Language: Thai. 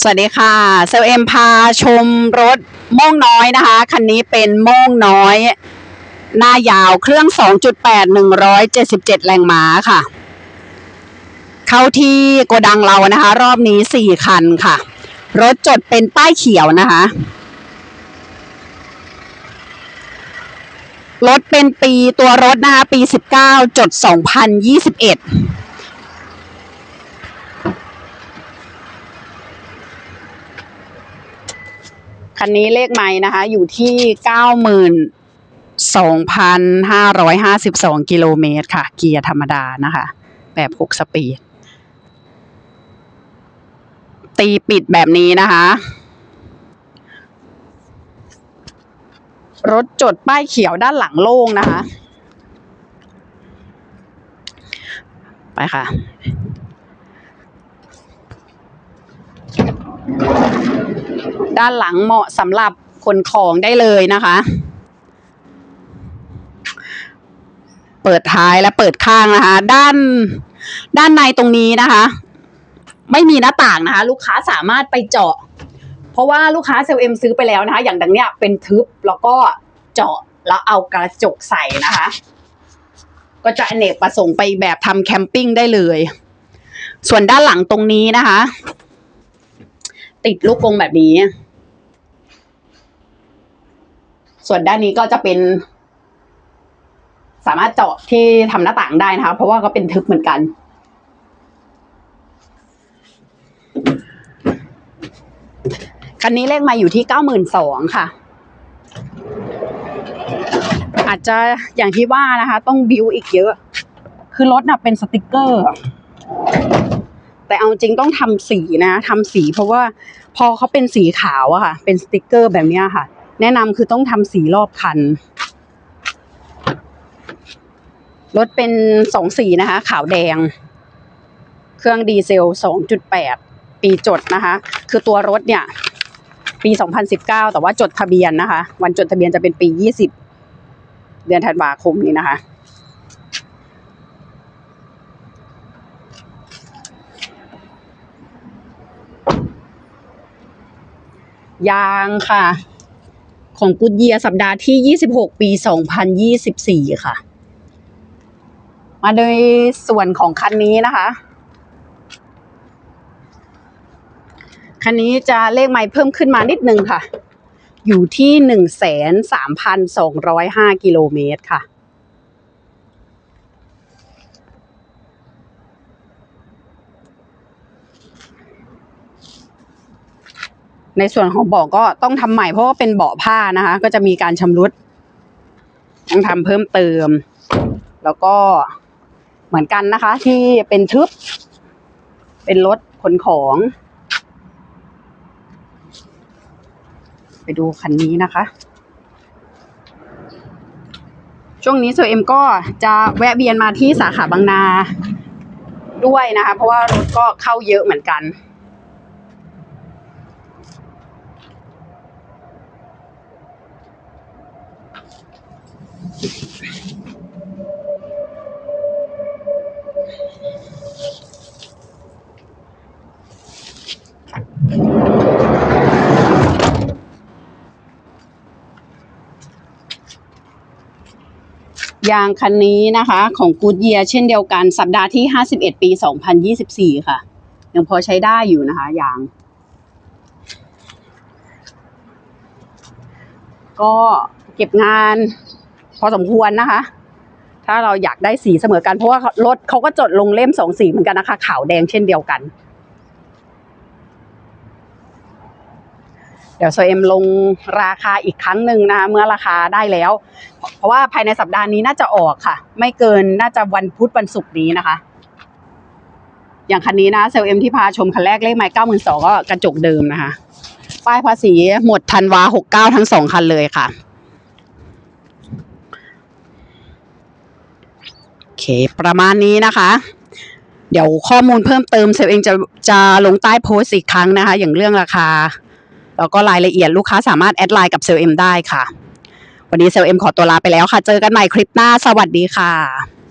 สวัสดีค่ะเซลเอ็มพาชมรถโม่งน้อยนะคะ คันนี้เป็นโม่งน้อย หน้ายาวเครื่อง 2.8 177 แรงม้าค่ะ เข้าที่โกดังเรานะคะ รอบนี้ 4 คันค่ะ รถจดเป็นป้ายเขียวนะคะ รถเป็นปีตัวรถนะคะ ปี 19 จด 2021 คันนี้เลขไม้นะคะ อยู่ที่เก้าหมื่นสองพันห้าร้อยห้าสิบสองกิโลเมตรค่ะ เกียร์ธรรมดานะคะ แบบหกสปีด ตีปิดแบบนี้นะคะ รถจดป้ายเขียวด้านหลังโล่งนะคะ ไปค่ะ ด้านหลังเหมาะสำหรับขนของได้เลยนะคะ เปิดท้ายและเปิดข้างนะคะ ด้านด้านในตรงนี้นะคะ ไม่มีหน้าต่างนะคะ ลูกค้าสามารถไปเจาะ เพราะว่าลูกค้าเซลเอ็มซื้อไปแล้วนะคะ อย่างดังเนี้ยเป็นทึบแล้วก็เจาะแล้วเอากระจกใส่นะคะ ก็จะอเนกประสงค์ไปแบบทำแคมปิ้งได้เลย ส่วนด้านหลังตรงนี้นะคะ ติดลูกกงแบบนี้ ส่วนด้านนี้ก็จะเป็น สามารถเจาะที่ทำหน้าต่างได้นะคะ เพราะว่าก็เป็นทึบเหมือนกัน คันนี้เลขมาอยู่ที่เก้าหมื่นสองค่ะ อาจจะอย่างที่ว่านะคะ ต้องบิวอีกเยอะ คือรถน่ะเป็นสติกเกอร์แต่เอาจริงต้องทำสีนะทำสีเพราะว่าพอเขาเป็นสีขาวอะค่ะ เป็นสติกเกอร์แบบนี้ค่ะ แนะนำคือต้องทำสีรอบคัน รถเป็นสองสีนะคะ ขาวแดง เครื่องดีเซล 2.8 ปีจดนะคะ คือตัวรถเนี่ย ปี 2019 แต่ว่าจดทะเบียนนะคะ วันจดทะเบียนจะเป็นปี 20 เดือนธันวาคมนี้นะคะยางค่ะ ของกุดเยียสัปดาห์ที่ 26 ปี 2024 ค่ะ มาโดยส่วนของคันนี้นะคะ คันนี้จะเลขไม้เพิ่มขึ้นมานิดนึงค่ะ อยู่ที่ 1,3,205 กิโลเมตรค่ะ ในส่วนของเบาะก็ต้องทำใหม่เพราะว่าเป็นเบาะผ้านะคะ ก็จะมีการชำรุดต้องทำเพิ่มเติม แล้วก็เหมือนกันนะคะ ที่เป็นทึบ เป็นรถขนของ ไปดูคันนี้นะคะ ช่วงนี้โซเอ็มก็จะแวะเวียนมาที่สาขาบางนาด้วยนะคะ เพราะว่ารถก็เข้าเยอะเหมือนกัน ยางคันนี้นะคะ ของกูดเยียเช่นเดียวกันสัปดาห์ที่ 51 ปี 2024 ค่ะ ยังพอใช้ได้อยู่นะคะ ยาง ก็เก็บงาน พอสมควรนะคะ ถ้าเราอยากได้สีเสมอกัน เพราะว่ารถเขาก็จดลงเล่มสองสีเหมือนกันนะคะ ขาวแดงเช่นเดียวกัน เดี๋ยวโซเอ็มลงราคาอีกครั้งหนึ่งนะคะเมื่อราคาได้แล้ว เพราะว่าภายในสัปดาห์นี้น่าจะออกค่ะ ไม่เกินน่าจะวันพุธวันศุกร์นี้นะคะ อย่างคันนี้นะเซลเอ็มที่พาชมคันแรกเลขไม้เก้าหมื่นสองก็กระจกเดิมนะคะ ป้ายภาษีหมดธันวาหกเก้าทั้งสองคันเลยค่ะ โอ เค ประมาณนี้นะคะ เดี๋ยวข้อมูลเพิ่มเติมเซลเองจะจะลงใต้โพสต์อีกครั้งนะคะ อย่างเรื่องราคา แล้วก็รายละเอียดลูกค้าสามารถแอดไลน์กับเซลเอ็มได้ค่ะ วันนี้เซลเอ็มขอตัวลาไปแล้วค่ะ เจอกันใหม่คลิปหน้า สวัสดีค่ะ